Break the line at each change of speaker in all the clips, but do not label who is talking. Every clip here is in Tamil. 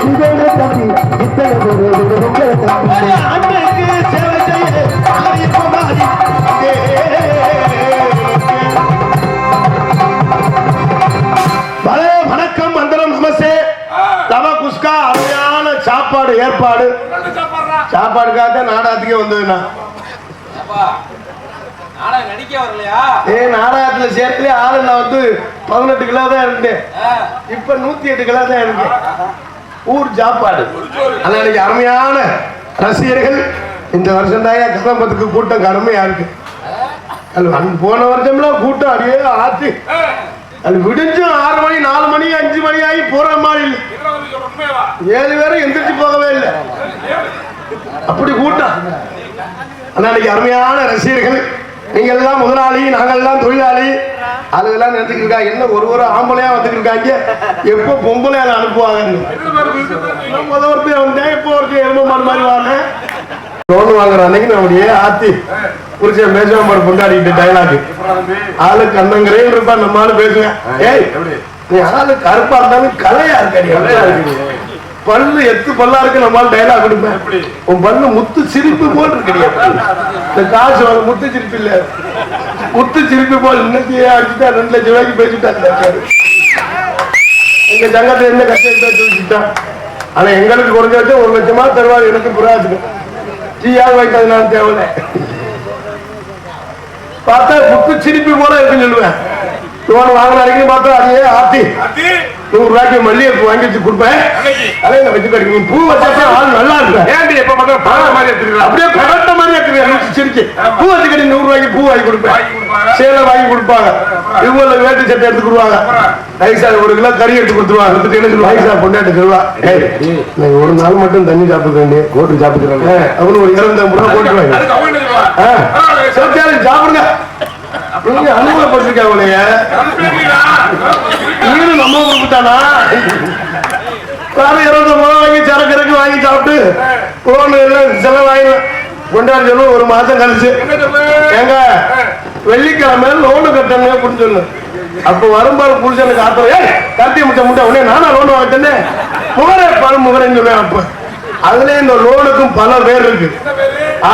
உங்களை தம்பி இத்தனை உங்களை தம்பி
சாப்பாடு ஏற்பாடு சாப்பாடுக்காக தான் நாடகத்துக்கே வந்ததுண்ணா ஏ நாடகத்துல சேர்க்கலே ஆளு நான் வந்து பதினெட்டு கிலோ தான் இருந்தேன் இப்ப நூத்தி எட்டு கிலோ தான் இருக்கேன் ஊர் சாப்பாடு ஆனா அருமையான ரசிகர்கள் இந்த வருஷம் தான் கதம்பத்துக்கு கூட்டம் கடுமையா இருக்கு. போன வருஷம்லாம் கூட்டம் அப்படியே ஆச்சு. அது விடிஞ்சும் ஆறு மணி நாலு மணி அஞ்சு மணி ஆகி போற மாதிரி இல்லை. ஏழு பேரும் எந்திரிச்சு போகவே இல்லை. அப்படி கூட்டம். ஆனா அருமையான ரசிகர்கள் நீங்க எல்லாம் முதலாளி நாங்கள் எல்லாம் தொழிலாளி. அதுலாம் நினைச்சுட்டு இருக்கா என்ன ஒரு ஒரு ஆம்பளையா வந்துட்டு இருக்காங்க எப்போ பொம்பளையால அனுப்புவாங்கன்னு? முத ஒருத்தர் வந்தேன் இப்போ ஒருத்தர் எரும மாடு மாதிரி வாங்க. லோன் வாங்குற அன்னைக்கு நான் ஆத்தி புரிச்ச மேஜாம்பாடு கொண்டாடிட்டு டைலாக் ஆளு கண்ணங்கிறேன் இருப்பா நம்ம ஆளு பேசுவேன். ஏய் நீ ஆளு கருப்பா இருந்தாலும் கலையா இருக்கடி. பல்லு எத்து பல்லா இருக்கு? நம்மால் டைலாக் கொடுப்பேன். உன் பல்லு முத்து சிரிப்பு போல் இருக்கடி இந்த காசு வாங்க முத்து சிரிப்பு இல்ல. முத்து சிரிப்பு போல் இன்னைக்கு அடிச்சுட்டா? ரெண்டு லட்சம் ரூபாய்க்கு பேசிட்டாங்க எங்க சங்கத்துல என்ன கஷ்டம் பேசி வச்சுட்டான் ஆனா எங்களுக்கு குறைஞ்ச வச்சு ஒரு லட்சமா தருவார் எனக்கு புராஜுக்கு டீயா வைக்கிறது நான் தேவையில்லை பார்த்தா முத்து சிரிப்பு போல இருக்குன்னு சொல்லுவேன். லோன் வாங்கின அன்னைக்கு பார்த்தா அதையே ஆத்தி? நூறு ரூபாய்க்கு மல்லிகைப்பூ வாங்கி வச்சு கொடுப்பேன் நான் வச்சு கிடைக்கும் நீ பூ வச்சா ஆள் நல்லா இருக்கு?
ஏன்டி எப்ப பார்த்தா பழம் மாதிரி எடுத்துக்கலாம்
அப்படியே பரட்ட மாதிரி இருக்குது சிரிச்சு. பூ வச்சு கட்டி நூறு ரூபாய்க்கு பூ வாங்கி கொடுப்பேன்.
வாங்கி.
சேலை வாங்கி கொடுப்பாங்க. இவங்கள வேட்டு சட்டை எடுத்து கொடுவாங்க. நைசா ஒரு கிலோ கறி எடுத்து கொடுத்துருவாங்க. எடுத்துட்டு சொல்லுவாங்க? நைசா பொண்டாட்டு சொல்லுவா. ஒரு நாள் மட்டும் தண்ணி சாப்பிட்டு வேண்டிய கோட்டு சாப்பிட்டுக்கிறாங்க அவனு ஒரு இருபத்தம்பது ரூபா சரி, சரி, சாப்பிடுங்க. நீங்க வீடு நம்ம கொடுத்தானா வேற இருபது ரூபா வாங்கி சரக்கு இறக்கு வாங்கி சாப்பிட்டு லோன் எல்லாம் செலவாகி கொண்டாடி சொல்லு ஒரு மாசம் கழிச்சு.
எங்க
ஏங்க வெள்ளிக்கிழமை லோனு கட்டணும் அப்படின்னு சொல்லு. அப்ப வரும்போது புருஷனுக்கு ஆத்திரம். ஏ கத்தி முட்டை முட்டை உடனே நானா லோன் வாங்கிட்டேனே? முகரே பல முகரேன்னு சொல்லுவேன் அப்ப. அதுல இந்த லோனுக்கும் பல பேர் இருக்கு.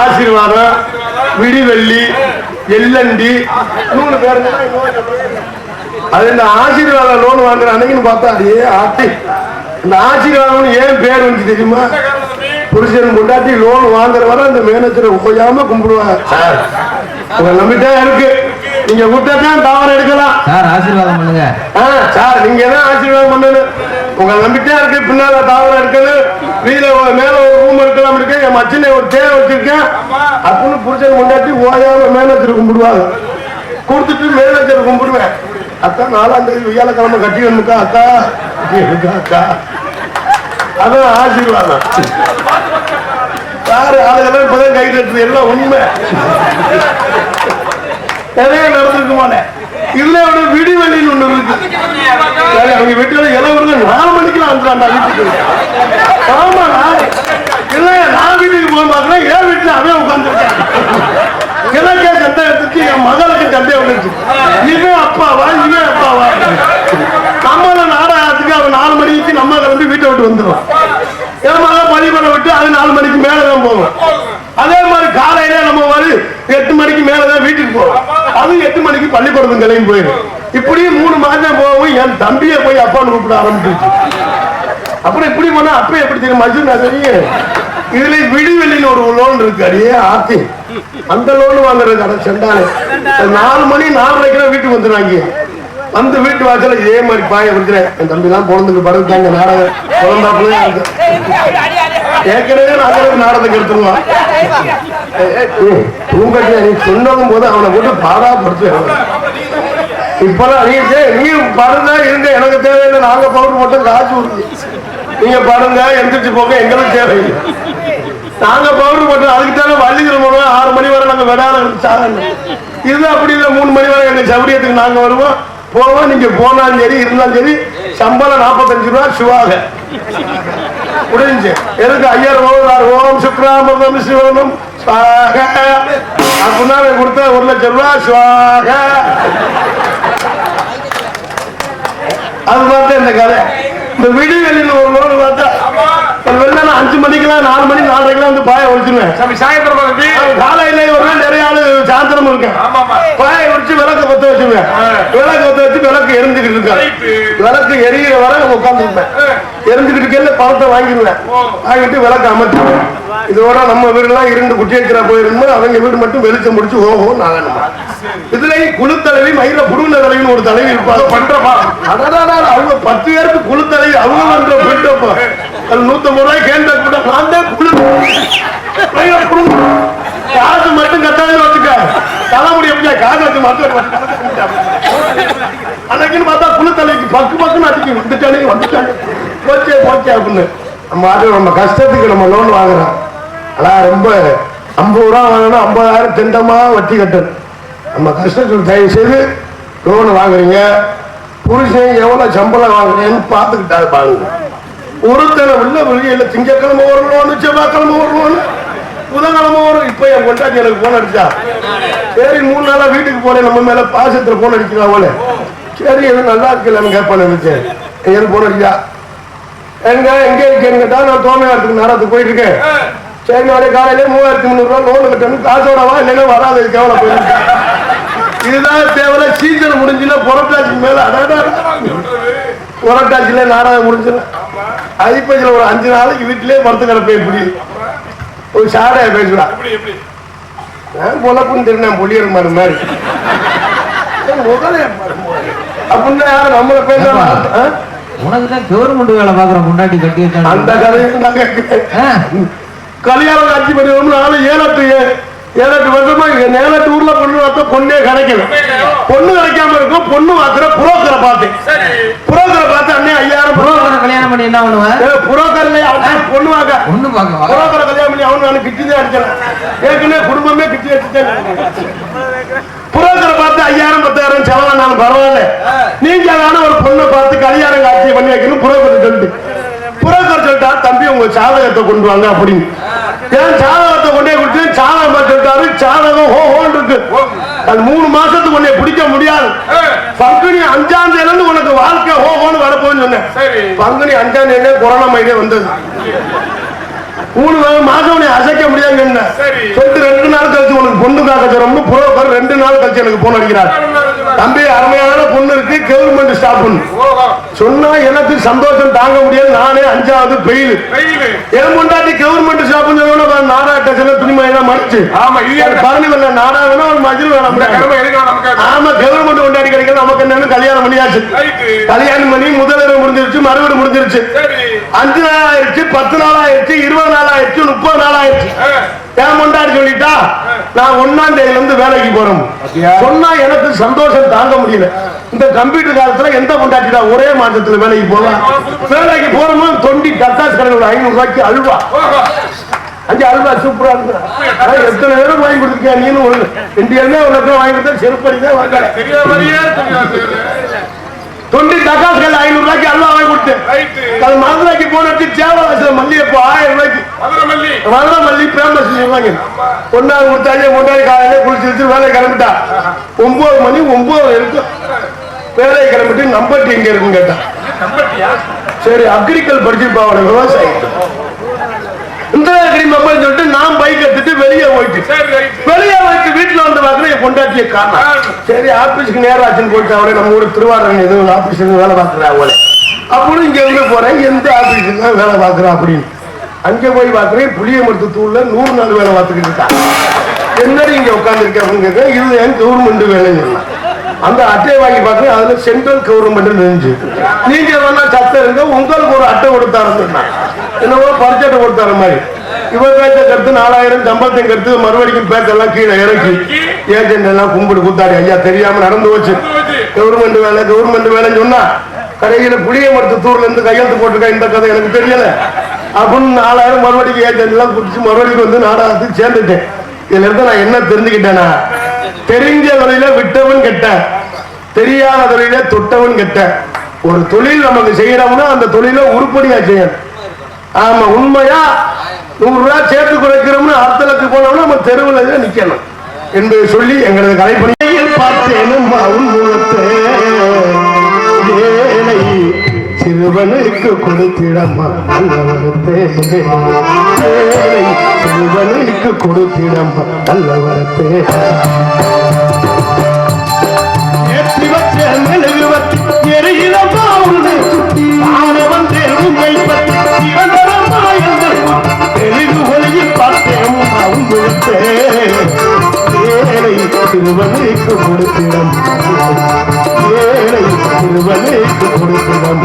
ஆசீர்வாதம் விடிவெள்ளி எல்லண்டி மூணு பேர் அது இந்த ஆசீர்வாத லோன் வாங்குற அன்னைக்குன்னு பார்த்தா அதே ஆத்தி இந்த ஆசீர்வாதம் ஏன் பேர் வந்து தெரியுமா? புருஷன் முண்டாட்டி லோன் வாங்குற வரை அந்த மேனேஜரை ஓயாம கும்பிடுவாங்க. சார். உங்க நம்பிட்டே இருக்கு. நீங்க விட்டா தான் தாவரம் எடுக்கலாம்.
சார் ஆசீர்வாதம் பண்ணுங்க.
சார் நீங்க என்ன ஆசீர்வாதம் பண்ணணும்? உங்க நம்பிட்டே இருக்கு பின்னால தாவரம் இருக்குது. வீல மேல ஒரு ரூம் இருக்கலாம் இருக்கு. என் மச்சினை ஒரு தேவை வச்சிருக்கேன். அப்படின்னு புருஷன் முண்டாட்டி ஓயாம மேனேஜர் கும்பிடுவாங்க. கொடுத்துட்டு மேனேஜர் கும்பிடுவேன். அக்கா நாலாம் தேதி வியாழக்கிழமை கட்டி வேணுக்கா அக்கா. அக்கா அதான் ஆசீர்வாதம். யாரு ஆளுகளும் இப்பதான் கை தட்டுது. எல்லாம் உண்மை. நிறைய நடந்திருக்குமானே இல்ல ஒரு விடிவெளின்னு ஒண்ணு இருக்கு. சரி, அவங்க வீட்டுல வருது. நாலு மணிக்கெல்லாம் அந்த வீட்டுக்கு. ஆமா நான். இல்ல நான் வீட்டுக்கு போக மாட்டேன் என் வீட்டுல அவன் உட்காந்துருக்கேன் கிழக்கே சண்டை என் மகளுக்கு சண்டை வந்துச்சு. இவன் அப்பாவா? இவன் அப்பாவா? நம்மள நாடகத்துக்கு அவன் நாலு மணிக்கு நம்ம வந்து வீட்டை விட்டு வந்துடுவான் என் மகன் பள்ளிக்கூடம் விட்டு அது நாலு மணிக்கு மேலதான் போகும். அதே மாதிரி காலையில நம்ம வந்து எட்டு மணிக்கு மேலதான் வீட்டுக்கு போவோம் அது எட்டு மணிக்கு பள்ளிக்கூடத்துக்கு கிளம்பி போயிடும் இப்படியே மூணு மாதம் போகவும் என் தம்பியை போய் அப்பான்னு கூப்பிட ஆரம்பிச்சிருச்சு. அப்புறம் இப்படி போனா அப்ப எப்படி தெரியும் மஜூர் நகரி இதுல விடுவெளியில ஒரு லோன் இருக்கு அடியே ஆத்தி. அந்த லோன் வாங்குறது அட செண்டாலே. நாலு மணி நாலரைக்கு வீட்டுக்கு வந்துடுறாங்க. அந்த வீட்டு வாசல இதே மாதிரி பாய விடுக்கிறேன் என் தம்பி எல்லாம் குழந்தைங்க படுத்தாங்க நாடகம் குழந்தாப்புல ஏற்கனவே நாடகம் நாடகத்துக்கு எடுத்துருவான் தூங்கட்டி நீ சொன்னதும் போது அவனை போட்டு பாடாப்படுத்துவேன். இப்பெல்லாம் நீ நீ பாருங்க இருங்க எனக்கு தேவையில்லை. நாங்க பவுடர் மட்டும் காசு ஊருக்கு நீங்க பாருங்க எந்திரிச்சு போங்க எங்களுக்கு தேவையில்லை. நாங்க பவுடர் மட்டும் அதுக்கு தானே வள்ளிக்கிழமை ஆறு மணி வரை நாங்க விடாத சாதனை. இது அப்படி இல்லை மூணு மணி வரை எங்க சவுரியத்துக்கு நாங்க வருவோம். போவோம் நீங்க போனாலும் சரி இருந்தாலும் சரி சம்பளம் நாற்பத்தஞ்சு ரூபா சிவாக. முடிஞ்சு எதுக்கு ஐயாயிரம் ஓதார் ஓம் சுக்ராமிரதம் சிவனும் சுவாக. அப்படின்னா கொடுத்த ஒரு லட்சம் ரூபா சுவாக. அது இந்த கதை. இந்த விடிவெளியில் ஒரு லோன் பார்த்தா அஞ்சு மணிக்கெல்லாம் நாலு மணி நாலரைக்கெல்லாம் வந்து பாய ஒழிச்சிருவேன். காலையில ஒரு நாள் நிறைய ஆளு சாயந்தரம் இருக்கேன். பாய ஒழிச்சு விளக்கு பத்த வச்சுருவேன். விளக்கு பத்த வச்சு விளக்கு எரிஞ்சுக்கிட்டு இருக்கேன். விளக்கு எரியிற வரை உட்காந்துருப்பேன் எரிஞ்சுக்கிட்டு இருக்கையில பழத்தை வாங்கிடுவேன் வாங்கிட்டு விளக்கு அமர்த்திடுவேன் இதோட நம்ம வீடுலாம் இருந்து குட்டியேக்கிற போயிருந்தோம் அவங்க வீடு மட்டும் வெளிச்சம் முடிச்சு ஓஹோ நாங்க இதுல குழு தலைவி மயில புடுங்க தலைவின்னு ஒரு தலைவி இருப்பாங்க
பண்றப்பா.
அடடடடா, அவங்க பத்து பேருக்கு குழு தலைவி அவங்க பண்ற போயிட்டப்போ. நூத்தம்பது ரூபாய் கேண்ட கூட நான் தான் குழு காசு மட்டும் கட்டாது வச்சுக்க. தலைமுடி எப்படியா காசு வச்சு மட்டும் அன்னைக்குன்னு பார்த்தா குழு பக்கு பக்குன்னு அடிக்கும் வந்துட்டானே வந்துட்டானே. போச்சே போச்சே அப்படின்னு. நம்ம அது நம்ம கஷ்டத்துக்கு நம்ம லோன் வாங்குறோம். ஆனா ரொம்ப ஐம்பது ரூபா வாங்கணும் ஐம்பதாயிரம் திண்டமா வட்டி கட்டணும் நம்ம கஷ்டத்துக்கு தயவு செய்து லோன் வாங்குறீங்க. புருஷன் எவ்வளவு சம்பளம் வாங்குறீங்கன்னு பார்த்துக்கிட்டாரு பாருங்க. ஒருத்தனை உள்ள வெளியில திங்கக்கிழமை ஒரு லோனு செவ்வாய்க்கிழமை ஒரு லோனு புதன்கிழமை வரும். இப்ப என் கொண்டாட்டி எனக்கு போன் அடிச்சா. சரி மூணு நாளா வீட்டுக்கு போனேன் நம்ம மேல பாசத்துல போன் அடிச்சுக்கலாம் போல சரி எதுவும் நல்லா இருக்கலன்னு கேட்பான்னு நினைச்சேன். எனக்கு போன் அடிச்சா எங்க எங்க இருக்கேன்னு கேட்டா நான் தோமையாரத்துக்கு நேரத்துக்கு போயிட்டு இருக்கேன். சரி நாளைக்கு காலையில மூவாயிரத்தி முந்நூறு ரூபாய் லோன் கட்டணும் காசோட வா இல்லைன்னா வராது கேவல போயிருக்கு இதுதான் தேவையில்ல சீசன் முடிஞ்சுல புரட்டாசிக்கு மேல புரட்டாசியில நாடகம் முடிஞ்சுல ஐப்பசியில ஒரு அஞ்சு நாளைக்கு வீட்டிலேயே படுத்து கிடப்பேன் இப்படி ஒரு சாடையா பேசுறான்
எப்படி எப்படி?
நான் பொழப்புன்னு தெரியும் பொழியர் மாதிரி. மாதிரி அப்படின்னா யாரும் நம்மள பேசலாம்
உனக்கு தான் கவர்மெண்ட் வேலை பாக்குற முன்னாடி கட்டி
அந்த கதையும் கல்யாணம் ஆட்சி பண்ணி நானும் ஏழட்டு ஏழட்டு வருஷமா இங்க நேலட்டு ஊர்ல பொண்ணு பார்த்தா பொண்ணே கிடைக்கல. பொண்ணு கிடைக்காம இருக்கும். பொண்ணு வாக்குற புரோக்கரை பார்த்தேன்
சரி.
புரோக்கரை பார்த்து அண்ணே ஐயாயிரம் புரோக்கர்
கல்யாணம் பண்ணி என்ன பண்ணுவேன்
புரோக்கர்ல அவன் பொண்ணு வாங்க.
ஒண்ணு பார்க்கவா
புரோக்கரை கல்யாணம் பண்ணி அவனு நான் கிட்டி தான் அடிச்சேன். ஏற்கனவே குடும்பமே கிட்டி அடிச்சுட்டேன் புரோக்கரை பார்த்து ஐயாயிரம் பத்தாயிரம் செலவானாலும் பரவாயில்ல. நீங்க வேணா ஒரு பொண்ணை பார்த்து கல்யாணம் காட்சி பண்ணி வைக்கணும் புரோக்கர் சொல்லிட்டு. புரோக்கர் சொல்லிட்டா தம்பி உங்க சாதகத்தை கொண்டு வாங்க அப்படின்னு. ஏன் சாதகத்தை கொண்டே கொடுத்து சாதகம் பார்த்து சொல்லிட்டாரு சாதகம் ஹோ ஹோன்னு இருக்கு. அது மூணு மாசத்துக்கு உன்னை பிடிக்க முடியாது. பங்குனி அஞ்சாம் தேதியில இருந்து உனக்கு வாழ்க்கை ஹோ ஹோன்னு வரப்போன்னு சொன்னேன்.
சரி.
பங்குனி அஞ்சாம் தேதியிலே கொரோனா மைடே வந்தது. மூணு மாசம் உன்னை அசைக்க முடியாதுன்னு. சொல்லிட்டு ரெண்டு நாள் கழிச்சு உனக்கு பொண்ணு காக்க சொல்றோம்னு புரோக்கர் ரெண்டு நாள் கழிச்சு எனக்கு போன் அடிக்கிறார். தம்பி அருமையான பொண்ணு இருக்கு. கவர்மெண்ட் ஸ்டாஃப்
ஓஹோ
சொன்னா எனக்கு சந்தோஷம் தாங்க முடியாது. நானே அஞ்சாவது பெயில் என் முண்டாட்டி கவர்மெண்ட் ஸ்டாஃப் நாடாட்டத்துல துணிமணி மடிச்சு
ஆமா இது
பழனி வரல நாடா வேணும். ஒரு மஜில் வேணும் ஆமா கவர்மெண்ட் கொண்டாடி கிடைக்கிறது நமக்கு என்னன்னு கல்யாணம் பண்ணியாச்சு. கல்யாணம் பண்ணி முதலிடம் முடிஞ்சிருச்சு மறுவீடு முடிஞ்சிருச்சு.
சரி.
அஞ்சு நாள் ஆயிடுச்சு பத்து நாள் ஆயிடுச்சு இருபது நாள் ஆயிடுச்சு முப்பது நாள் ஆயிடுச்சு ஏன் முண்டாடி சொல்லிட்டா நான் ஒன்னாம் தேதியில இருந்து வேலைக்கு போறோம். சொன்னா எனக்கு சந்தோஷம் தாங்க முடியல. இந்த கம்ப்யூட்டர் காலத்துல எந்த கொண்டாட்டிடா ஒரே மாசத்துல வேலைக்கு போகலாம் வேலைக்கு போறோமோ தொண்டி டக்காஸ் கடையில் ஐநூறு ரூபாய்க்கு அல்வா.
ஓஹோ
அஞ்சு அல்வா சூப்பரா இருக்கு. எத்தனை பேரும் வாங்கி கொடுத்துருக்கியா நீனும் ஒரு இந்தியாவே உனக்கு வாங்கி கொடுத்தா செருப்படி தான்
தெரியாது
தொண்டி டக்காஸ் கடையில் ஐநூறு ரூபாய்க்கு அல்வா
ரைட்டு
அது மதுரைக்கு போனது சேவலாசில மல்லிகைப்பூ ஆயிரம் ரூபாய்க்கு.
மதுரை மல்லி
மல்லி ஃபேமஸ் சொல்லுவாங்க ஒன்னாவது கொடுத்தாங்க முன்னாடி காலையில குளிச்சு வச்சு வேலையை கிளம்பிட்டா. ஒன்பது மணி ஒன்பது இருக்கும். வேலையை கிளம்பிட்டு நம்பட்டி எங்க இருக்குன்னு கேட்டா. சரி அக்ரிகல் படிச்சிருப்பா அவன விவசாயி இந்த அக்ரி மொபைல் சொல்லிட்டு நான் பைக் எடுத்துட்டு வெளியே போயிட்டு. வெளியே போயிட்டு வீட்டுல வந்து பாக்குறேன் என் பொண்டாட்டிய காரணம் சரி ஆபீஸ்க்கு நேரம் ஆச்சுன்னு போயிட்டு அவளே நம்ம ஊர் திருவாரூர் ஏதோ ஒரு ஆபீஸ்ல வேலை பார்க்குறா அவளை. அப்படின்னு இங்க இருந்து போறேன். எந்த ஆபீஸ்ல தான் வேலை பார்க்குறா அப்படின்னு. அங்க போய் பார்க்குறேன். புளிய மருத்து தூள்ல நூறு நாள் வேலை பார்த்துக்கிட்டு இருக்கா. என்னடி இங்க உட்காந்துருக்க அப்படின்னு கேட்கிறேன் இது என் கவர்மெண்ட் வேலைன்னு சொன்னா. அந்த அட்டையை வாங்கி பார்க்குறேன். அதுல சென்ட்ரல் கவர்மெண்ட் நினைஞ்சு நீங்க வேணா சத்தம் இருங்க உங்களுக்கு ஒரு அட்டை கொடுத்தாருன்னு சொன்னா. என்னவோ பரிச்சட்டை கொடுத்தாரு மாதிரி. இவர் பேச்ச கருத்து நாலாயிரம் சம்பளத்தையும் கருத்து மறுபடிக்கும் பேச்செல்லாம் கீழே இறக்கி ஏஜென்ட் எல்லாம் கும்பிடு கூத்தாடி. ஐயா தெரியாம நடந்து போச்சு. கவர்மெண்ட் வேலை கவர்மெண்ட் வேலைன்னு சொன்னா கடையில புளிய மரத்து தூர்ல இருந்து கையெழுத்து போட்டிருக்கா இந்த கதை எனக்கு தெரியல. அப்படின்னு நாலாயிரம் மறுபடியும் ஏஜென்ட்லாம் எல்லாம் குடிச்சு மறுபடியும் வந்து நாடகத்துக்கு சேர்ந்துட்டேன். இதுல இருந்து நான் என்ன தெரிஞ்சுக்கிட்டேன்னா தெரிஞ்ச வழியில விட்டவன் கெட்ட தெரியாத வழியில தொட்டவன் கெட்ட ஒரு தொழில் நமக்கு செய்யறோம்னா அந்த தொழில உருப்படியா செய்யணும். ஆமா உண்மையா? நூறு ரூபாய் சேர்த்து குறைக்கிறோம்னு அர்த்தலுக்கு போனோம்னா நம்ம தெருவில் நிக்கணும். என்பதை சொல்லி எங்களது கலைப்பணியில் பார்த்தேன் சிறுவனுக்கு கொடுத்திடம்மா நல்லவரத்தே சிறுவனுக்கு கொடுத்திடம்மா நல்லவரத்தே ஏற்றி வச்ச மெழுகு வத்தி உன்னை சுத்தி பற்றி தெளிவு ஒளியில் பார்த்தேன் கொடுத்திடம் ஏழை சிறுவனுக்கு கொடுத்திடம்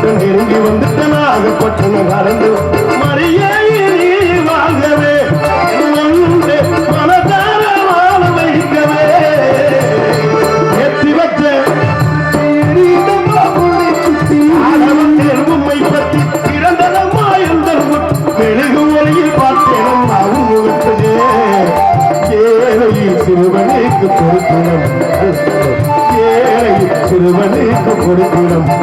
விட்டு நெருங்கி வந்துட்டு நாகப்பட்டினம் கடந்து மரியே வாங்கவே. வந்து மனதார வாழ வைக்கவே எத்தி வச்ச உண்மை பற்றி பிறந்ததம்மா எந்த மெழுகு ஒளியில் அவங்க விட்டதே சிறுவனுக்கு ஏழை சிறுவனுக்கு